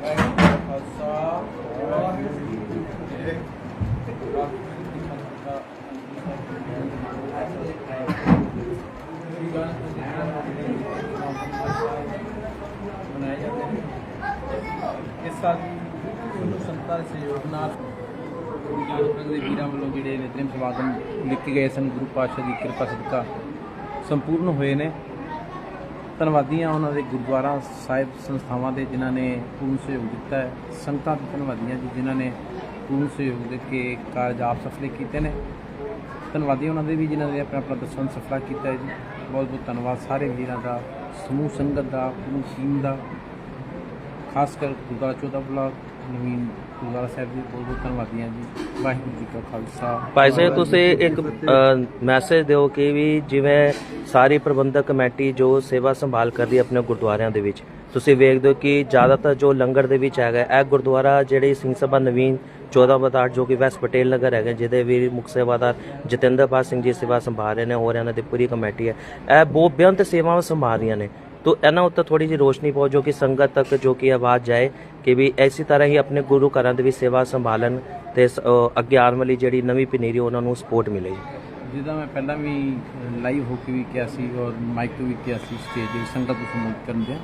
ਇਸ ਸਾਲ ਸੰਤਾਂ ਦੇ ਸਹਿਯੋਗ ਨਾਲ ਗੁਰੂ ਨਾਨਕ ਦੇ ਵੀਰਾਂ ਵੱਲੋਂ ਜਿਹੜੇ ਨਿਤਨੇਮ ਸਮਾਗਮ ਲਿਖੇ ਗਏ ਸਨ ਗੁਰੂ ਪਾਤਸ਼ਾਹ ਦੀ ਕਿਰਪਾ ਸਦਕਾ ਸੰਪੂਰਨ ਹੋਏ ਨੇ ਧੰਨਵਾਦੀ ਹਾਂ ਉਹਨਾਂ ਦੇ ਗੁਰਦੁਆਰਾ ਸਾਹਿਬ ਸੰਸਥਾਵਾਂ ਦੇ ਜਿਨ੍ਹਾਂ ਨੇ ਪੂਰਨ ਸਹਿਯੋਗ ਦਿੱਤਾ ਹੈ। ਸੰਗਤਾਂ ਦੇ ਧੰਨਵਾਦੀਆਂ ਜੀ, ਜਿਨ੍ਹਾਂ ਨੇ ਪੂਰਨ ਸਹਿਯੋਗ ਦੇ ਕੇ ਕਾਰਜ ਆਪ ਸਫਲੇ ਕੀਤੇ ਨੇ। ਧੰਨਵਾਦੀ ਉਹਨਾਂ ਦੇ ਵੀ, ਜਿਨ੍ਹਾਂ ਨੇ ਆਪਣਾ ਆਪਣਾ ਦਰਸ਼ਨ ਸਫਲਾ ਕੀਤਾ ਹੈ ਜੀ। ਬਹੁਤ ਬਹੁਤ ਧੰਨਵਾਦ ਸਾਰੇ ਵੀਰਾਂ ਦਾ, ਸਮੂਹ ਸੰਗਤ ਦਾ ਪੂਰੀ ਟੀਮ ਦਾ। ਖਾਸ ਕਰ ਗੁਰਦੁਆਰਾ ਚੌਦਾ ਬਲਾਕ, ਨਵੀਨ ਗੁਰਦੁਆਰਾ ਸਾਹਿਬ ਦੀ ਬਹੁਤ ਬਹੁਤ ਧੰਨਵਾਦੀ ਜੀ। ਵਾਹਿਗੁਰੂ ਜੀ ਕਾ ਖਾਲਸਾ। ਭਾਈ ਸਾਹਿਬ, ਤੁਸੀਂ ਇੱਕ ਮੈਸੇਜ ਦਿਓ ਕਿ ਵੀ ਜਿਵੇਂ ਸਾਰੀ ਪ੍ਰਬੰਧਕ ਕਮੇਟੀ ਜੋ ਸੇਵਾ ਸੰਭਾਲ ਕਰਦੀ ਆਪਣੇ ਗੁਰਦੁਆਰਿਆਂ ਦੇ ਵਿੱਚ, ਤੁਸੀਂ ਵੇਖਦੇ ਹੋ ਕਿ ਜ਼ਿਆਦਾਤਰ ਜੋ ਲੰਗਰ ਦੇ ਵਿੱਚ ਹੈਗਾ, ਇਹ ਗੁਰਦੁਆਰਾ ਜਿਹੜੀ ਸਿੰਘ ਸਭਾ ਨਵੀਨ 14 ਬਤਾਰ ਜੋ ਕਿ ਵੈਸਟ ਪਟੇਲ ਨਗਰ ਹੈਗਾ, ਜਿਹਦੇ ਵੀ ਮੁੱਖ ਸੇਵਾਦਾਰ ਜਤਿੰਦਰਪਾਲ ਸਿੰਘ ਜੀ ਸੇਵਾ ਸੰਭਾਲ ਰਹੇ ਨੇ, ਹੋਰ ਇਹਨਾਂ ਦੀ ਪੂਰੀ ਕਮੇਟੀ ਹੈ। ਇਹ ਬਹੁਤ ਬੇਅੰਤ ਸੇਵਾਵਾਂ ਸੰਭਾਲ ਰਹੀਆਂ ਨੇ। ਤੋ ਇਹਨਾਂ ਉੱਤੇ ਥੋੜੀ ਜਿਹੀ ਰੋਸ਼ਨੀ ਪਾਓ ਜੋ ਕਿ ਸੰਗਤ ਤੱਕ ਜੋ ਕਿ ਆਵਾਜ਼ ਜਾਏ ਕਿ ਵੀ ਐਸੀ ਤਰ੍ਹਾਂ ਹੀ ਆਪਣੇ ਗੁਰੂ ਘਰਾਂ ਦੇ ਵੀ ਸੇਵਾ ਸੰਭਾਲਣ ਤੇ ਸ- ਅੱਗੇ ਆਉਣ ਵਾਲੀ ਜਿਹੜੀ ਨਵੀਂ ਪਨੀਰੀ ਉਹਨਾਂ ਨੂੰ ਸਪੋਰਟ ਮਿਲੇ ਜਿੱਦਾਂ ਮੈਂ ਪਹਿਲਾਂ ਵੀ ਲਾਈਵ ਹੋ ਕੇ ਵੀ ਕਿਹਾ ਸੀ ਔਰ ਮਾਈਕ ਤੋਂ ਵੀ ਕਿਹਾ ਸੀ ਸਟੇਜ ਦੀ ਸੰਗਤ ਨੂੰ ਸੰਬੋਧਨ ਕਰਨ ਦੇ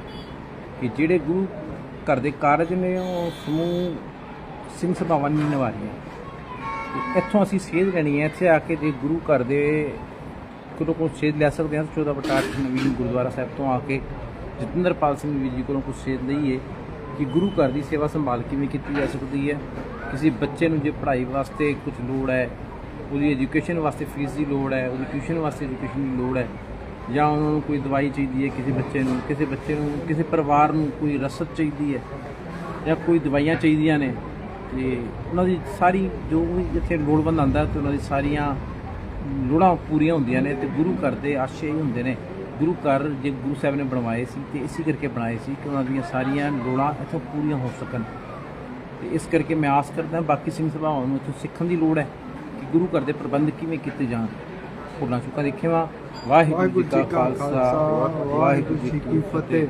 ਕਿ ਜਿਹੜੇ ਗੁਰੂ ਘਰ ਦੇ ਕਾਰਜ ਨੇ ਉਹ ਸਮੂਹ ਸਿੰਘ ਸਭਾਵਾਂ ਨਹੀਂ ਨਿਭਾ ਰਹੀਆਂ ਇੱਥੋਂ ਅਸੀਂ ਸੇਧ ਲੈਣੀ ਹੈ ਇੱਥੇ ਆ ਕੇ ਜੇ ਗੁਰੂ ਘਰ ਦੇ ਕੋਲੋਂ ਕੋਈ ਸੇਧ ਲੈ ਸਕਦੇ ਹਾਂ 14 ਬਟਾ ਅੱਠ ਨਵੀਨ ਗੁਰਦੁਆਰਾ ਸਾਹਿਬ ਤੋਂ ਆ ਕੇ ਜਤਿੰਦਰਪਾਲ ਸਿੰਘ ਵੀਰ ਜੀ ਕੋਲੋਂ ਕੁਝ ਸੇਧ ਲਈਏ ਕਿ ਗੁਰੂ ਘਰ ਦੀ ਸੇਵਾ ਸੰਭਾਲ ਕਿਵੇਂ ਕੀਤੀ ਜਾ ਸਕਦੀ ਹੈ, ਕਿਸੇ ਬੱਚੇ ਨੂੰ ਜੇ ਪੜ੍ਹਾਈ ਵਾਸਤੇ ਕੁਝ ਲੋੜ ਹੈ, ਉਹਦੀ ਐਜੂਕੇਸ਼ਨ ਵਾਸਤੇ ਫੀਸ ਦੀ ਲੋੜ ਹੈ, ਉਹਦੀ ਟਿਊਸ਼ਨ ਵਾਸਤੇ ਐਜੂਕੇਸ਼ਨ ਦੀ ਲੋੜ ਹੈ, ਜਾਂ ਉਹਨਾਂ ਨੂੰ ਕੋਈ ਦਵਾਈ ਚਾਹੀਦੀ ਹੈ ਕਿਸੇ ਬੱਚੇ ਨੂੰ, ਕਿਸੇ ਬੱਚੇ ਨੂੰ, ਕਿਸੇ ਪਰਿਵਾਰ ਨੂੰ ਕੋਈ ਰਸਦ ਚਾਹੀਦੀ ਹੈ ਜਾਂ ਕੋਈ ਦਵਾਈਆਂ ਚਾਹੀਦੀਆਂ ਨੇ, ਤੇ ਉਹਨਾਂ ਦੀ ਸਾਰੀ ਜੋ ਵੀ ਜਿੱਥੇ ਲੋੜਵੰਦ ਆਉਂਦਾ ਤੇ ਉਹਨਾਂ ਦੀ ਸਾਰੀਆਂ ਲੋੜਾਂ ਪੂਰੀਆਂ ਹੁੰਦੀਆਂ ਨੇ ਤੇ ਗੁਰੂ ਘਰ ਦੇ ਆਸ਼ੇ ਹੀ ਹੁੰਦੇ ਨੇ। ਗੁਰੂ ਘਰ ਜੇ ਗੁਰੂ ਸਾਹਿਬ ਨੇ ਬਣਵਾਏ ਸੀ ਤੇ ਇਸੇ ਕਰਕੇ ਬਣਾਏ ਸੀ ਕਿ ਉਹਨਾਂ ਦੀਆਂ ਸਾਰੀਆਂ ਲੋੜਾਂ ਇੱਥੋਂ ਪੂਰੀਆਂ ਹੋ ਸਕਣ। ਤੇ ਇਸ ਕਰਕੇ ਮੈਂ ਆਸ ਕਰਦਾ ਬਾਕੀ ਸਿੰਘ ਸਭਾਵਾਂ ਨੂੰ ਇੱਥੋਂ ਸਿੱਖਣ ਦੀ ਲੋੜ ਹੈ ਕਿ ਗੁਰੂ ਘਰ ਦੇ ਪ੍ਰਬੰਧ ਕਿਵੇਂ ਕੀਤੇ ਜਾਣ। ਭੁੱਲਾਂ ਚੁੱਕਾਂ ਦੇਖੇਵਾ ਵਾਹਿਗੁਰੂ ਜੀ ਕਾ ਖਾਲਸਾ। ਵਾਹਿਗੁਰੂ ਜੀ ਕੀ ਫਤਿਹ।